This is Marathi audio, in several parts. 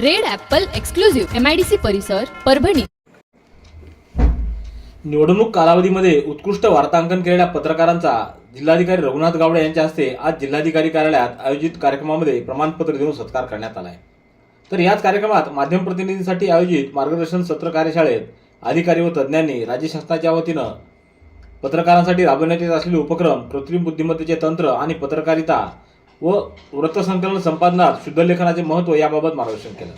Red apple exclusive MIDC परिसर परभणी. निवडणूक कालावधीमध्ये उत्कृष्ट वार्तांकन केलेल्या पत्रकारांचा जिल्हाधिकारी रघुनाथ गावडे यांच्या हस्ते आज जिल्हाधिकारी कार्यालयात आयोजित कार्यक्रमामध्ये प्रमाणपत्र देऊन सत्कार करण्यात आलाय. तर याच कार्यक्रमात माध्यम प्रतिनिधींसाठी आयोजित मार्गदर्शन सत्र कार्यशाळेत अधिकारी व तज्ज्ञांनी राज्य शासनाच्या वतीनं पत्रकारांसाठी राबवण्यात येत असलेले उपक्रम कृत्रिम बुद्धिमत्तेचे तंत्र आणि पत्रकारिता व वृत्तसंकलन संपादनात शुद्धलेखनाचे महत्त्व याबाबत मार्गदर्शन केलं.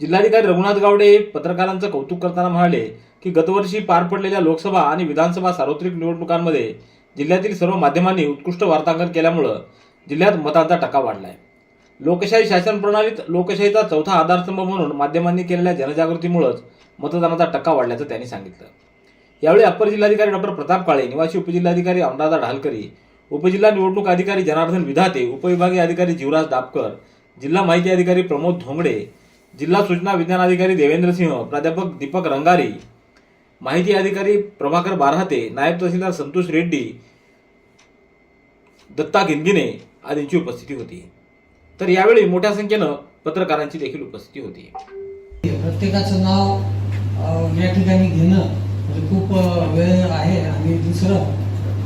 जिल्हाधिकारी रघुनाथ गावडे पत्रकारांचं कौतुक करताना म्हणाले की गतवर्षी पार पडलेल्या लोकसभा आणि विधानसभा सार्वत्रिक निवडणुकांमध्ये जिल्ह्यातील सर्व माध्यमांनी उत्कृष्ट वार्तांकन केल्यामुळं जिल्ह्यात मतांचा टक्का वाढलाय. लोकशाही शासन प्रणालीत लोकशाहीचा चौथा आधारस्तंभ म्हणून माध्यमांनी केलेल्या जनजागृतीमुळेच मतदानाचा टक्का वाढल्याचं त्यांनी सांगितलं. यावेळी अप्पर जिल्हाधिकारी डॉक्टर प्रताप काळे निवासी उपजिल्हाधिकारी अनुराधा ढालकरी उपजिल्हा निवडणूक अधिकारी जनार्दन विधाते उपविभागीय अधिकारी जीवराज दापकर जिल्हा माहिती अधिकारी प्रमोद धोंगडे जिल्हा सूचना विज्ञान अधिकारी देवेंद्र सिंह प्राध्यापक दीपक रंगारी माहिती अधिकारी प्रभाकर बारहाते नायब तहसीलदार संतोष रेड्डी दत्ता गिनगिने आदींची उपस्थिती होती. तर यावेळी मोठ्या संख्येनं पत्रकारांची देखील उपस्थिती होती. प्रत्येकाचं नाव या ठिकाणी घेणं म्हणजे खूप वेळ आहे आणि दुसरं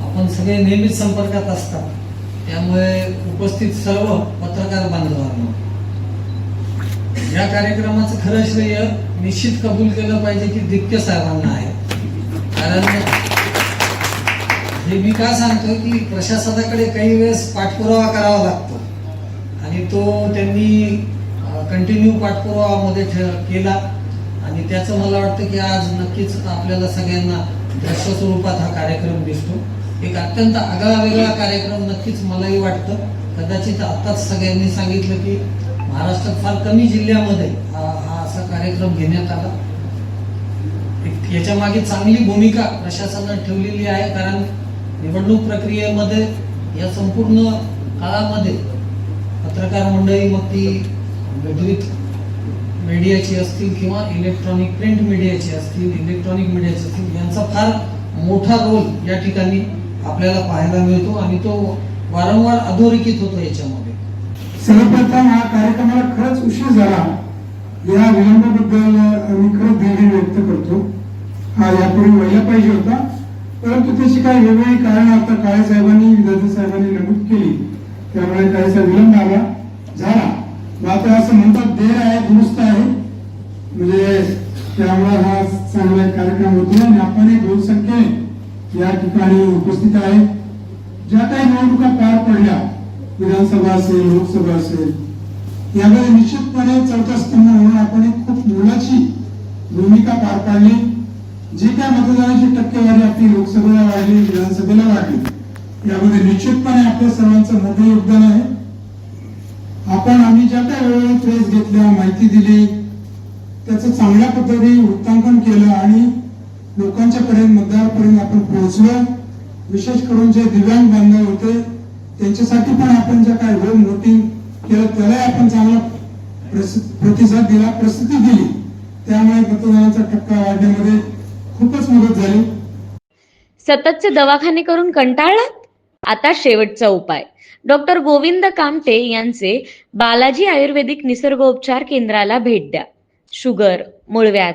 आपण सगळे नेहमीच संपर्कात असतात. त्यामुळे उपस्थित सर्व पत्रकार बांधवांना या कार्यक्रमाचं खरं श्रेय निश्चित कबूल केलं पाहिजे की दिक्के साहेबांना आहे. कारण हे मी का सांगतो की प्रशासनाकडे काही वेळेस पाठपुरावा करावा लागतो. आणि तो त्यांनी कंटिन्यू पाठपुरावामध्ये ठे- केला. आणि त्याचं मला वाटतं की आज नक्कीच आपल्याला सगळ्यांना दृश्य स्वरूपात हा कार्यक्रम दिसतो. एक अत्यंत आगळा वेगळा कार्यक्रम नक्कीच मलाही वाटतं. कदाचित आताच सगळ्यांनी सांगितलं की महाराष्ट्रात फार कमी जिल्ह्यामध्ये हा हा असा कार्यक्रम घेण्यात आला. एक याच्या मागे चांगली भूमिका प्रशासनात ठेवलेली आहे कारण निवडणूक प्रक्रियेमध्ये या संपूर्ण काळामध्ये पत्रकार मंडळी मग ती मुद्रित मीडियाची असतील किंवा इलेक्ट्रॉनिक प्रिंट मीडियाची असतील इलेक्ट्रॉनिक मीडियाची असतील यांचा फार मोठा रोल या ठिकाणी आपल्याला पाहायला मिळतो आणि तो वारंवार अधोरेखित होतो याच्यामध्ये. सर्वप्रथम हा कार्यक्रमाला खरंच उशीर झाला. या विलंबाबद्दल मी खरंच दिलगिरी व्यक्त करतो. हा यापूर्वी व्हायला पाहिजे होता. परंतु त्याची काही वेगळी कारण आता काळे साहेबांनी विधाते साहेबांनी नमूद केली. त्यामुळे काहीसा विलंब आला. झाला. मात्र आता असं म्हणतात देर आहे दुरुस्त आहे. म्हणजे त्यामुळे हा चांगला एक कार्यक्रम होतो आणि आपण एक बहुसंख्येने या ठिकाणी उपस्थित आहे ज्या काही निवडणुका पार पडल्या विधानसभा असेल लोकसभा असेल यामध्ये निश्चितपणे चौथा स्तंभ म्हणून आपण एक खूप मोलाची भूमिका पार पाडली. जी काय मतदानाची टक्केवारी आपली लोकसभेला वाढली विधानसभेला वाढली यामध्ये निश्चितपणे आपल्या सर्वांचं मोठं योगदान आहे. आपण आम्ही ज्या काही वेळेवर प्रेस घेतल्या माहिती दिली त्याचं चांगल्या पद्धतीने वृत्तांकन केलं आणि लोकांच्या पर्यंत मतदारापर्यंत आपण पोहोचलो. विशेष करून जे दिव्यांग बांधव होते त्यांच्यासाठी पण आपण ज्या काय होम वोटिंग केलं त्यालाही आपण चांगला प्रतिसाद दिला प्रसिद्धी दिली. त्यामुळे मतदानाचा टक्का वाढण्यामध्ये खूपच मदत झाली. सततचे दवाखाने करून कंटाळलात? आता शेवटचा उपाय. डॉक्टर गोविंद कामटे यांचे बालाजी आयुर्वेदिक निसर्गोपचार केंद्राला भेट द्या. शुगर मूळव्याध.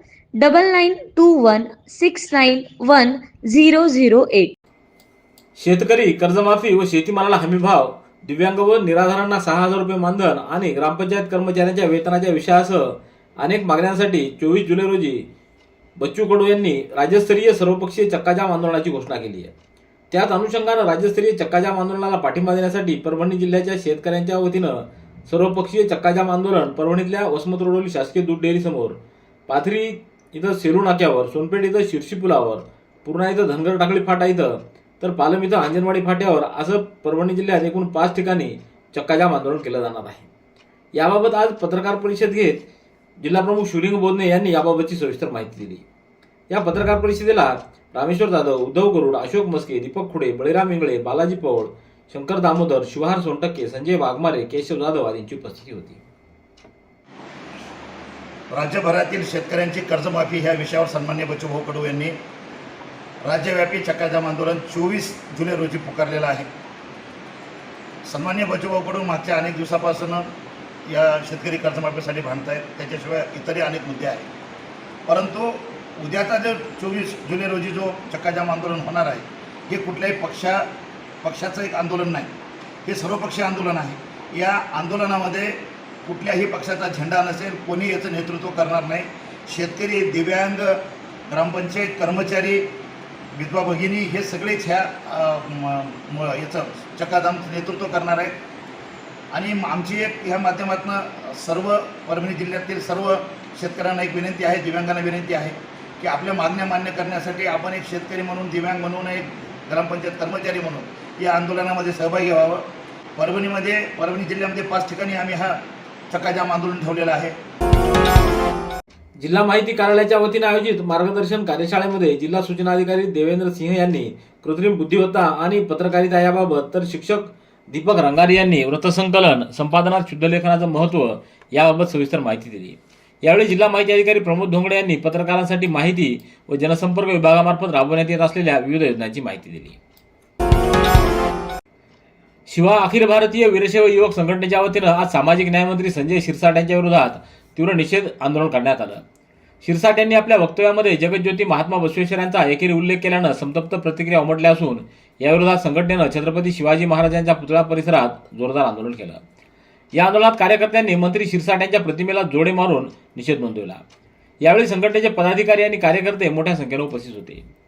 double nine two one six nine one zero zero eight शेतकरी कर्जमाफी व शेतीमालाला हमीभाव दिव्यांग व निराधारांना सहा हजार रुपये मानधन आणि ग्रामपंचायत कर्मचाऱ्यांच्या वेतनाच्या विषयासह अनेक मागण्यांसाठी चोवीस जुलै रोजी बच्चू कडू यांनी राज्यस्तरीय सर्वपक्षीय चक्काजाम आंदोलनाची घोषणा केली आहे. त्याच अनुषंगानं राज्यस्तरीय चक्काजाम आंदोलनाला पाठिंबा देण्यासाठी परभणी जिल्ह्याच्या शेतकऱ्यांच्या वतीनं सर्वपक्षीय चक्काजाम आंदोलन परभणीतल्या वसमत रोडवरील शासकीय दूध डेअरीसमोर पाथरी इथं सेलू नाक्यावर सोनपेठ इथं शिरशी पुलावर पूर्णा इथं धनगर टाकळी फाटा इथं तर पालम इथं अंजनवाडी फाट्यावर असं परभणी जिल्ह्यात एकूण पाच ठिकाणी चक्काजाम आंदोलन केलं जाणार आहे. याबाबत आज पत्रकार परिषद घेत जिल्हाप्रमुख शिवलिंग बोधने यांनी याबाबतची सविस्तर माहिती दिली. या पत्रकार परिषदेला रामेश्वर जाधव उद्धव गरुड अशोक मस्के दीपक खुडे बळीराम इंगळे बालाजी पवळ शंकर दामोदर शिवहार सोनटक्के संजय वाघमारे केशव जाधव आदींची उपस्थिती होती. राज्यभरातील शेतकऱ्यांची कर्जमाफी ह्या विषयावर सन्मान्य बच्चूभाऊ कडू यांनी राज्यव्यापी चक्काजाम आंदोलन चोवीस जुलै रोजी पुकारलेलं आहे. सन्मान्य बच्चूभाऊ कडू मागच्या अनेक दिवसापासून या शेतकरी कर्जमाफीसाठी भांडत आहेत त्याच्याशिवाय इतरही अनेक मुद्दे आहेत. परंतु उद्याचा जो चोवीस जुलै रोजी जो चक्काजाम आंदोलन होणार आहे हे कुठल्याही पक्षा पक्षाचं एक आंदोलन नाही. हे सर्वपक्षीय आंदोलन आहे. या आंदोलनामध्ये कुठल्याही पक्षाचा झेंडा नसेल कोणी याचं नेतृत्व करणार नाही. शेतकरी दिव्यांग ग्रामपंचायत कर्मचारी विधवा भगिनी हे सगळेच ह्या म- म- याचं चक्काजामचं नेतृत्व करणार आहेत आणि आमची एक ह्या माध्यमातून सर्व परभणी जिल्ह्यातील सर्व शेतकऱ्यांना एक विनंती आहे दिव्यांगांना विनंती आहे की आपल्या मागण्या मान्य करण्यासाठी आपण एक शेतकरी म्हणून दिव्यांग म्हणून एक ग्रामपंचायत कर्मचारी म्हणून या आंदोलनामध्ये सहभागी व्हावं. परभणीमध्ये परभणी जिल्ह्यामध्ये पाच ठिकाणी आम्ही हा चक्काजाम आंदोलन ठेवलेलं आहे. जिल्हा माहिती कार्यालयाच्या वतीने आयोजित मार्गदर्शन कार्यशाळेमध्ये जिल्हा सूचना अधिकारी देवेंद्र सिंह यांनी कृत्रिम बुद्धिमत्ता आणि पत्रकारिता याबाबत तर शिक्षक दीपक रंगारी यांनी वृत्तसंकलन संपादनात शुद्धलेखनाचं महत्त्व याबाबत सविस्तर माहिती दिली. यावेळी जिल्हा माहिती अधिकारी प्रमोद धोंगडे यांनी पत्रकारांसाठी माहिती व जनसंपर्क विभागामार्फत राबवण्यात येत असलेल्या विविध योजनांची माहिती दिली. शिवा अखिल भारतीय वीरशैव युवक संघटनेच्या वतीनं आज सामाजिक न्यायमंत्री संजय शिरसाट यांच्या विरोधात तीव्र निषेध आंदोलन करण्यात आलं. शिरसाट यांनी आपल्या वक्तव्यामध्ये जगज्योती महात्मा बसवेश्वर यांचा एकेरी उल्लेख केल्यानं संतप्त प्रतिक्रिया उमटल्या असून याविरोधात संघटनेनं छत्रपती शिवाजी महाराजांच्या पुतळा परिसरात जोरदार आंदोलन केलं. या आंदोलनात कार्यकर्त्यांनी मंत्री शिरसाट यांच्या प्रतिमेला जोडे मारून निषेध नोंदवला. यावेळी संघटनेचे पदाधिकारी आणि कार्यकर्ते मोठ्या संख्येनं उपस्थित होते.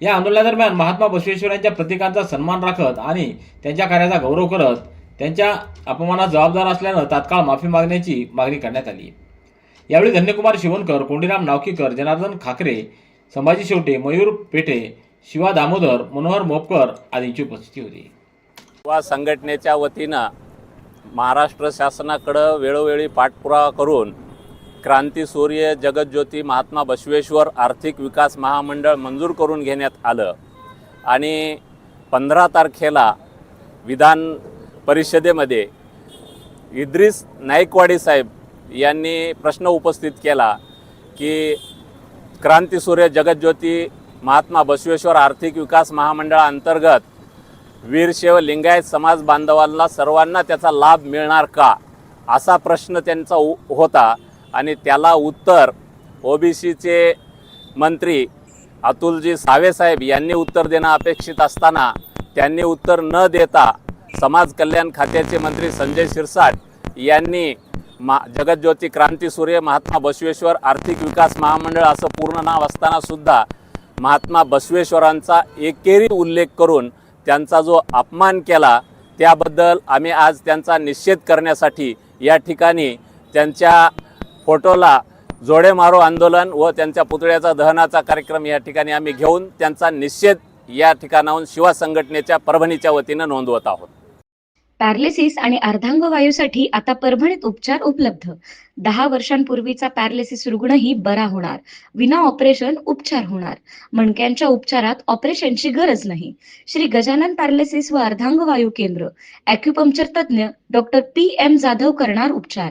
या आंदोलनादरम्यान महात्मा बसवेश्वरांच्या प्रतिकांचा सन्मान राखत आणि त्यांच्या कार्याचा गौरव करत त्यांच्या अपमानात जबाबदार असल्यानं तात्काळ माफी मागण्याची मागणी करण्यात आली. यावेळी धन्यकुमार शिवणकर कोंडीराम नावकीकर जनार्दन खाकरे संभाजी शेवटे मयूर पेठे शिवा दामोदर मनोहर मोपकर आदींची उपस्थिती होती. युवा संघटनेच्या वतीनं महाराष्ट्र शासनाकडं वेळोवेळी पाठपुरावा करून क्रांती सूर्य जगज्योती महात्मा बसवेश्वर आर्थिक विकास महामंडळ मंजूर करून घेण्यात आलं. आणि पंधरा तारखेला विधान परिषदेमध्ये इद्रिस नाईकवाडी साहेब यांनी प्रश्न उपस्थित केला की क्रांतीसूर्य जगज्योती महात्मा बसवेश्वर आर्थिक विकास महामंडळाअंतर्गत वीरशैव लिंगायत समाज बांधवांना सर्वांना त्याचा लाभ मिळणार का? असा प्रश्न त्यांचा उ होता. आणि त्याला उत्तर ओबीसीचे मंत्री अतुलजी सावेसाहेब यांनी उत्तर देणं अपेक्षित असताना त्यांनी उत्तर न देता समाज कल्याण खात्याचे मंत्री संजय शिरसाट यांनी मा जगज्योती क्रांतीसूर्य महात्मा बसवेश्वर आर्थिक विकास महामंडळ असं पूर्ण नाव असतानासुद्धा महात्मा बसवेश्वरांचा एकेरी उल्लेख करून त्यांचा जो अपमान केला त्याबद्दल आम्ही आज त्यांचा निषेध करण्यासाठी या ठिकाणी त्यांच्या फोटोला जोडे मारो आंदोलन व त्यांच्या पुतळ्याचा दहनाचा कार्यक्रम या ठिकाणी आम्ही घेऊन त्यांचा निषेध या ठिकाणाहून शिवा संघटनेच्या परभणीच्या वतीनं नोंदवत आहोत. पॅरालिसिस आणि अर्धांगवायूसाठी आता परभणीत उपचार उपलब्ध. दहा वर्षांपूर्वीचा पॅरालिसिस रुग्णही बरा होणार. विना ऑपरेशन उपचार होणार. मणक्यांच्या उपचारात ऑपरेशनची गरज नाही. श्री गजानन पॅरालिसिस व अर्धांगवायू केंद्र. अॅक्युपंक्चर तज्ज्ञ डॉक्टर पी एम जाधव करणार उपचार.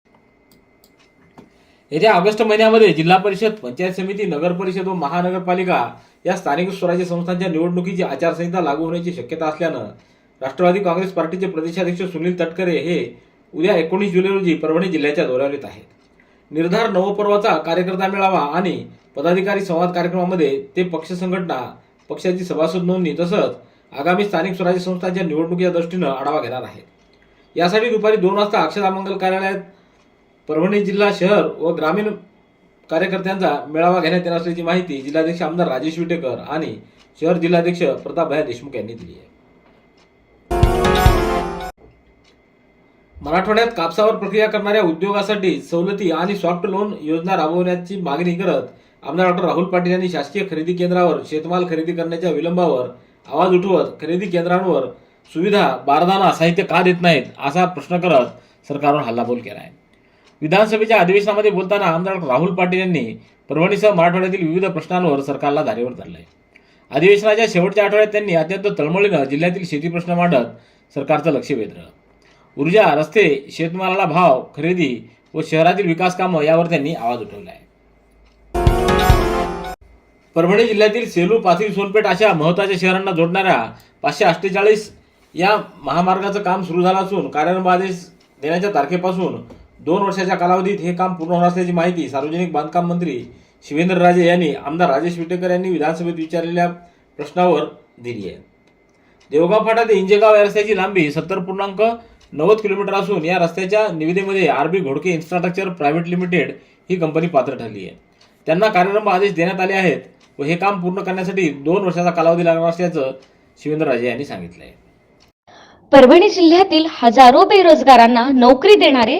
येत्या ऑगस्ट महिन्यामध्ये जिल्हा परिषद पंचायत समिती नगर परिषद व महानगरपालिका या स्थानिक स्वराज्य संस्थांच्या निवडणुकीची आचारसंहिता लागू होण्याची शक्यता असल्यानं राष्ट्रवादी काँग्रेस पार्टीचे प्रदेशाध्यक्ष सुनील तटकरे हे उद्या एकोणीस जुलै रोजी परभणी जिल्ह्याच्या दौऱ्यावर येत आहेत. निर्धार नवपर्वाचा कार्यकर्ता मेळावा आणि पदाधिकारी संवाद कार्यक्रमामध्ये ते पक्ष संघटना पक्षाची सभासद नोंदणी तसंच आगामी स्थानिक स्वराज्य संस्थांच्या निवडणुकीच्या दृष्टीनं आढावा घेणार आहेत. यासाठी दुपारी दोन वाजता अक्षरा मंगल कार्यालयात परभणी जिल्हा शहर व ग्रामीण कार्यकर्त्यांचा मेळावा घेण्यात येणार असल्याची माहिती जिल्हाध्यक्ष आमदार राजेश विटेकर आणि शहर जिल्हाध्यक्ष प्रतापभाई देशमुख यांनी दिली आहे. मराठवाड्यात कापसावर प्रक्रिया करणाऱ्या उद्योगासाठी सवलती आणि सॉफ्ट लोन योजना राबवण्याची मागणी करत आमदार डॉक्टर राहुल पाटील यांनी शासकीय खरेदी केंद्रावर शेतमाल खरेदी करण्याच्या विलंबावर आवाज उठवत खरेदी केंद्रांवर सुविधा बारदाना साहित्य का देत नाहीत असा प्रश्न करत सरकारवर हल्लाबोल केला आहे विधानसभेच्या अधिवेशनामध्ये बोलताना आमदार राहुल पाटील यांनी परभणीसह मराठवाड्यातील विविध प्रश्नांवर सरकारला धारेवर धरलंय. अधिवेशनाच्या शेवटच्या आठवड्यात त्यांनी अत्यंत तळमळीनं जिल्ह्यातील शेती प्रश्न मांडत सरकारचं लक्ष वेधलं. ऊर्जा रस्ते शेतमालाला भाव खरेदी व शहरातील विकास कामं यावर त्यांनी आवाज उठवला आहे परभणी जिल्ह्यातील सेलू पाथरी सोनपेठ अशा महत्त्वाच्या शहरांना जोडणाऱ्या पाचशे अठ्ठेचाळीस या महामार्गाचं काम सुरू झालं असून कार्यारंभ आदेश देण्याच्या तारखेपासून दोन वर्षाच्या कालावधीत हे काम पूर्ण होणार असल्याची माहिती सार्वजनिक बांधकाम मंत्री शिवेंद्र राजे यांनी आमदार राजेश विटेकर यांनी विधानसभेत विचारलेल्या प्रश्नावर दिली आहे. देवगाव फाटा ते इंजेगाव या रस्त्याची लांबी सत्तर पूर्णांक नव्वद किलोमीटर असून या रस्त्याच्या निविदेमध्ये RB Ghodke infrastructure private limited ही कंपनी पात्र ठरली आहे. त्यांना कार्यारंभ आदेश देण्यात आले आहेत व हे काम पूर्ण करण्यासाठी दोन वर्षाचा कालावधी लागणार असल्याचं शिवेंद्र राजे यांनी सांगितलं आहे परभणी जिल्ह्यातील हजारो बेरोजगारांना नोकरी देणारे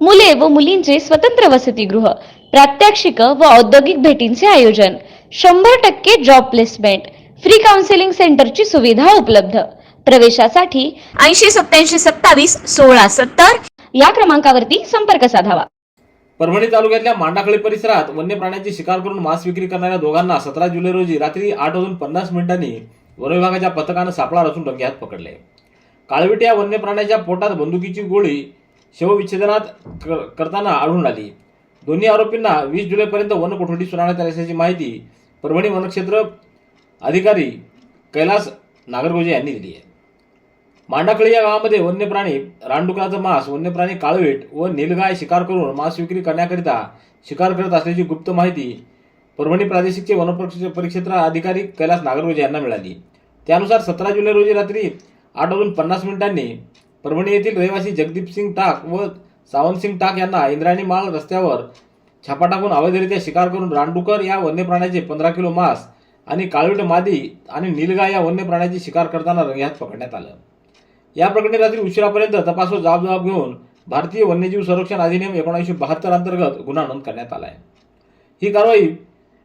मुले व मुलींचे स्वतंत्र वसतिगृह प्रात्यक्षिक व औद्योगिक भेटींचे आयोजन शंभर टक्के जॉब प्लेसमेंट फ्री काउन्सिलिंग सेंटरची सुविधा उपलब्ध. प्रवेशासाठी ऐंशी सत्याऐंशी सत्तावीस सोळा सत्तर या क्रमांकावरती संपर्क साधावा. परभणी तालुक्यातल्या मांडाखळी परिसरात वन्य प्राण्यांची शिकार करून मांस विक्री करणाऱ्या दोघांना सतरा जुलै रोजी रात्री आठ वाजून पन्नास मिनिटांनी वनविभागाच्या पथकानं सापळा रचून डोक्यात पकडले. काळविट या वन्य प्राण्याच्या पोटात बंदुकीची गोळी शवविच्छेदनात कर- करताना आढळून आली. दोन्ही आरोपींना वीस जुलैपर्यंत वन कोठडी सुनावण्यात आली असल्याची माहिती परभणी वनक्षेत्र अधिकारी कैलास नागरगोजे यांनी दिली आहे. मांडाकळी या गावामध्ये वन्य प्राणी रानडुकराचं मांस वन्य प्राणी काळवीट व निलगाय शिकार करून मांस विक्री करण्याकरिता शिकार करत असल्याची गुप्त माहिती परभणी प्रादेशिकचे वनपरिक्ष परिक्षेत्र अधिकारी कैलास नागरगोजे यांना मिळाली. त्यानुसार सतरा जुलै रोजी रात्री आठ वाजून पन्नास मिनिटांनी परभणी येथील रहिवासी जगदीप सिंग टाक व सावंत सिंग टाक यांना इंद्रायणी माळ रस्त्यावर छापा टाकून अवैधरित्या शिकार करून रानडुकर या वन्य प्राण्याचे पंधरा किलो मांस आणि काळवीट मादी आणि निलगाय या वन्य प्राण्याची शिकार करताना रंग्यात पकडण्यात आलं. या प्रकरणी रात्री उशिरापर्यंत तपास व जबाब घेऊन भारतीय वन्यजीव संरक्षण अधिनियम एकोणीसशे बहात्तर अंतर्गत गुन्हा नोंद करण्यात आला आहे ही कारवाई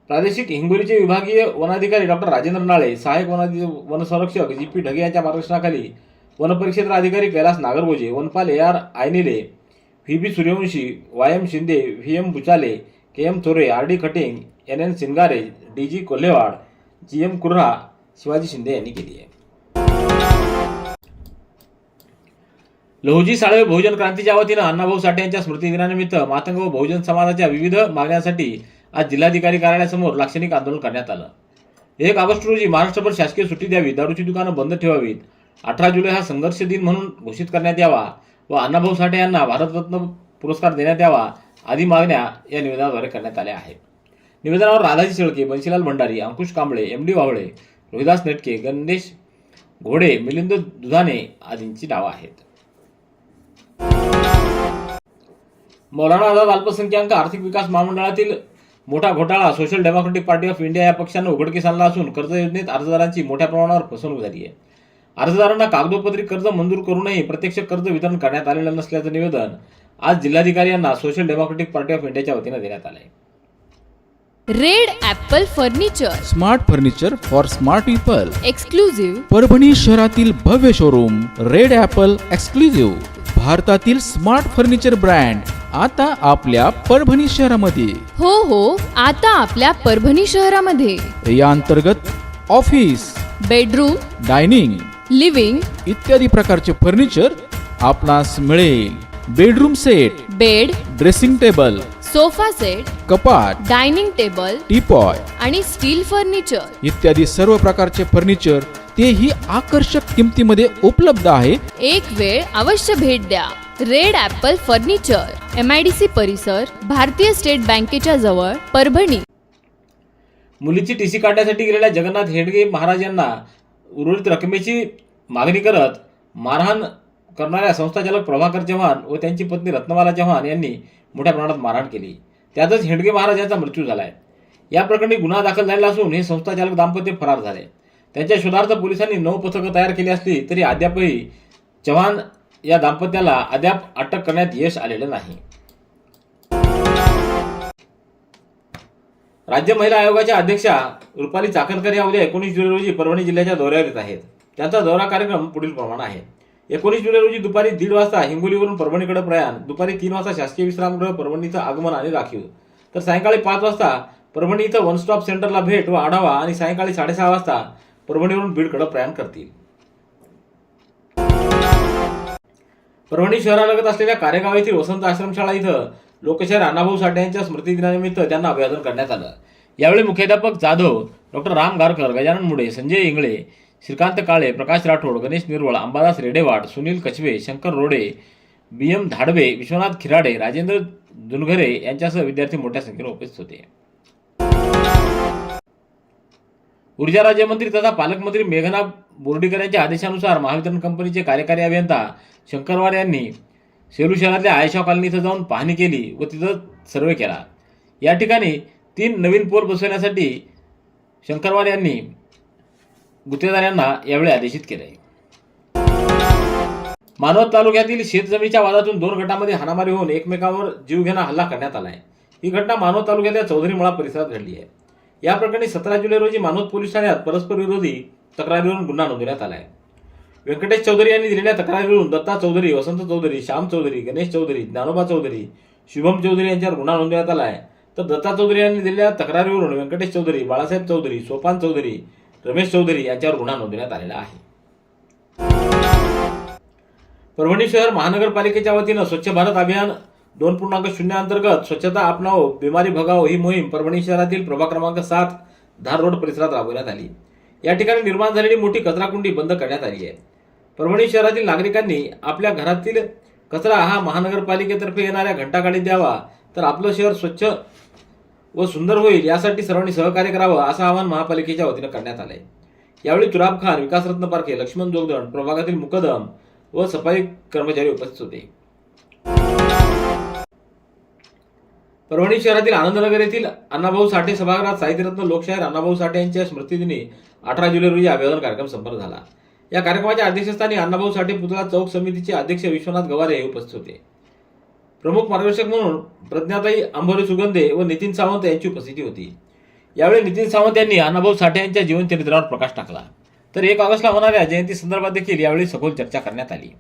प्रादेशिक हिंगोलीचे विभागीय वनाधिकारी डॉक्टर राजेंद्र नाळे सहाय्यक वनाधि वनसंरक्षक जी पी ढगे यांच्या मार्गदर्शनाखाली वनपरिक्षेत्र अधिकारी कैलास नागरगोजे वनपाल A R Ainile V B Suryavanshi Y M Shinde V M Buchale K M Thore R D Khating N N Singare D G Kolhewad G M Kurha Shivaji Shinde यांनी केली आहे. लहुजी साळवे बहुजन क्रांतीच्या वतीनं अण्णाभाऊ साठे यांच्या स्मृतिदिनानिमित्त मातंग व बहुजन समाजाच्या विविध मागण्यांसाठी आज जिल्हाधिकारी कार्यालयासमोर लाक्षणिक आंदोलन करण्यात आलं. एक ऑगस्ट रोजी महाराष्ट्रभर शासकीय सुट्टी द्यावी दारूची दुकानं बंद ठेवावीत अठरा जुलै हा संघर्ष दिन म्हणून घोषित करण्यात यावा व अण्णाभाऊ साठे यांना भारतरत्न पुरस्कार देण्यात यावा आदी मागण्या या निवेदनाद्वारे करण्यात आल्या आहेत. निवेदनावर राधाजी शेळके बंशीलाल भंडारी अंकुश कांबळे एम डी वावळे रोहिदास नेटके गणेश घोडे मिलिंद दुधाने आदींची नावं आहेत. मौलाना आझाद अल्पसंख्याक आर्थिक विकास महामंडळातील मोठा घोटाळा social democratic party of India या पक्षानं उघडकीस आणला असून कर्ज योजनेत अर्जदारांची मोठ्या प्रमाणावर फसवणूक झाली आहे. अर्जदारांना कागदोपत्री कर्ज मंजूर करूनही प्रत्यक्ष कर्ज वितरण करण्यात आलेलं नसल्याचं निवेदन आज जिल्हाधिकारी यांना सोशल डेमोक्रेटिक पार्टी ऑफ इंडियाच्या वतीनं देण्यात आला आहे red apple furniture. Smart furniture for smart people. Exclusive Parbhani शहरातील भव्य शोरूम रेड ॲपल एक्सक्लुझिव्ह. भारतातील स्मार्ट फर्निचर ब्रँड आता आपल्या परभणी शहरामध्ये. हो हो आता आपल्या परभणी शहरामध्ये. या अंतर्गत ऑफिस बेडरूम. डायनिंग लिव्हिंग इत्यादी प्रकारचे फर्निचर आपणास मिळेल. Bedroom set bed dressing table sofa set कपाट डायनिंग टेबल टीपॉय आणि स्टील फर्निचर. इत्यादी सर्व प्रकारचे फर्निचर तेही आकर्षक किमतीमध्ये उपलब्ध आहे. एक वेळ अवश्य भेट द्या. Red apple furniture M I D C परिसर भारतीय स्टेट बँकेच्या जवळ परभणी. मुलीची टीसी काढण्यासाठी गेलेल्या जगन्नाथ हेडगे महाराज यांना उर्वरित रकमेची मागणी करत मारहाण करणाऱ्या संस्थाचालक प्रभाकर चव्हाण व त्यांची पत्नी रत्नमाला चव्हाण यांनी मोठ्या प्रमाणात मारहाण केली. त्यातच हेडगे महाराज यांचा मृत्यू झालाय. या प्रकरणी गुन्हा दाखल झालेला असून हे संस्थाचालक दाम्पत्य फरार झाले. त्यांच्या शोधार्थ पोलिसांनी नऊ पथकं तयार केली असली तरी अद्यापही चव्हाण या दाम्पत्याला अद्याप अटक करण्यात यश आलेलं नाही. राज्य महिला आयोगाच्या अध्यक्षा रुपाली चाकणकर या उद्या एकोणीस जुलै रोजी परभणी जिल्ह्याच्या दौऱ्यावर येत आहेत. त्यांचा दौरा कार्यक्रम पुढील प्रमाणे आहे. एकोणीस जुलै रोजी दुपारी दीड वाजता हिंगोलीवरून परभणीकडे प्रयाण दुपारी तीन वाजता शासकीय विश्रामगृह परभणीचं आगमन आणि राखीव. तर सायंकाळी पाच वाजता परभणी इथं वन स्टॉप सेंटरला भेट व आढावा आणि सायंकाळी साडेसहा वाजता परभणीवरून बीडकडे प्रयाण करतील. परभणी शहरालगत असलेल्या कारेगाव येथील वसंत आश्रमशाळा इथं लोकशाहीर अण्णाभाऊ साठे यांच्या स्मृतिदिनानिमित्त त्यांना अभिवादन करण्यात आलं. यावेळी मुख्याध्यापक Jadhav doctor Ram Garkar Gajanan Mude Sanjay Ingle Shrikant Kale Prakash Rathod Ganesh Nirwal Ambadas Redewad Sunil Kachwe Shankar Rode B M Dhadwe Vishwanath Khirade Rajendra Dulghare यांच्यासह विद्यार्थी मोठ्या संख्येने उपस्थित होते. ऊर्जा राज्यमंत्री तथा पालकमंत्री मेघना बोर्डीकर यांच्या आदेशानुसार महावितरण कंपनीचे कार्यकारी अभियंता शंकरवार यांनी सेलू शहरातल्या आयशा कॉलनी इथं जाऊन पाहणी केली व तिथं सर्वे केला. या ठिकाणी तीन नवीन पोल बसवण्यासाठी शंकरवार यांनी गुत्तेदार यांना यावेळी आदेशित केले. मानवत तालुक्यातील शेतजमिनीच्या वादातून दोन गटामध्ये हाणामारी होऊन एकमेकांवर जीवघेणा हल्ला करण्यात आला आहे ही घटना मानवत तालुक्यातल्या चौधरीमळा परिसरात घडली आहे. या प्रकरणी सतरा जुलै रोजी मानवत पोलीस ठाण्यात परस्पर विरोधी तक्रारीवरून गुन्हा नोंदवण्यात आला आहे व्यंकटेश चौधरी यांनी दिलेल्या तक्रारीवरून दत्ता चौधरी वसंत चौधरी श्याम चौधरी गणेश चौधरी ज्ञानोबा चौधरी शुभम चौधरी यांच्यावर गुन्हा नोंदवण्यात आला आहे. तर दत्ता चौधरी यांनी दिलेल्या तक्रारीवरून व्यंकटेश चौधरी बाळासाहेब चौधरी सोपान चौधरी रमेश चौधरी यांच्यावर गुन्हा नोंदवण्यात आलेला आहे. परभणी शहर महानगरपालिकेच्या वतीनं स्वच्छ भारत अभियान दोन पूर्णांक शून्य अंतर्गत स्वच्छता आपणाओ बिमारी भगाओ ही मोहीम परभणी शहरातील प्रभाग क्रमांक सात धार रोड परिसरात राबवण्यात आली. या ठिकाणी निर्माण झालेली मोठी कचराकुंडी बंद करण्यात आली आहे. परभणी शहरातील नागरिकांनी आपल्या घरातील कचरा हा महानगरपालिकेतर्फे येणाऱ्या घंटागाडीत द्यावा तर आपलं शहर स्वच्छ व सुंदर होईल यासाठी सर्वांनी सहकार्य करावं असं आवाहन महापालिकेच्या वतीनं करण्यात आलंय. यावेळी तुराब खान विकासरत्न पारखे लक्ष्मण जोगदंड प्रभागातील मुकदम व सफाई कर्मचारी उपस्थित होते. परभणी शहरातील आनंदनगर येथील अण्णाभाऊ साठे सभागृहात साहित्यरत्न लोकशाहीर अण्णाभाऊ साठे यांच्या स्मृतिदिनी अठरा जुलै रोजी अभिवादन कार्यक्रम संपन्न झाला. या कार्यक्रमाच्या अध्यक्षस्थानी अण्णाभाऊ साठे पुतळा चौक समितीचे अध्यक्ष विश्वनाथ गवारे उपस्थित होते. प्रमुख मार्गदर्शक म्हणून प्रज्ञाताई अंभोरे सुगंधे व नितीन सावंत यांची उपस्थिती होती. यावेळी नितीन सावंत यांनी अण्णाभाऊ साठे यांच्या जीवनचरित्रावर प्रकाश टाकला. तर एक ऑगस्टला होणाऱ्या जयंती संदर्भात देखील यावेळी सखोल चर्चा करण्यात आली.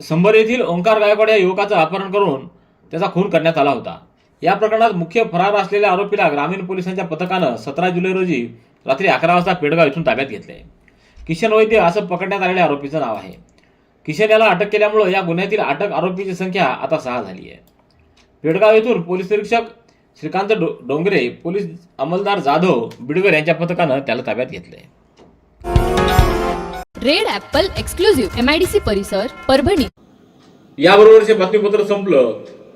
संभर येथील ओंकार गायकवाड या युवकाचं अपहरण करून त्याचा खून करण्यात आला होता. या प्रकरणात मुख्य फरार असलेल्या आरोपीला ग्रामीण पोलिसांच्या पथकानं सतरा जुलै रोजी रात्री अकरा वाजता पेडगाव इथून ताब्यात घेतले किशन वैद्य असं पकडण्यात आलेल्या आरोपीचं नाव आहे. किशन याला अटक केल्यामुळं या गुन्ह्यातील अटक आरोपीची संख्या आता सहा झाली आहे. पेडगाव येथून पोलीस निरीक्षक श्रीकांत डो- डोंगरे पोलीस अंमलदार जाधव बिडगर यांच्या पथकानं त्याला ताब्यात घेतले red apple exclusive M I D C Parbhani Parbhani. याबरोबरचे बातमीपत्र संपलं.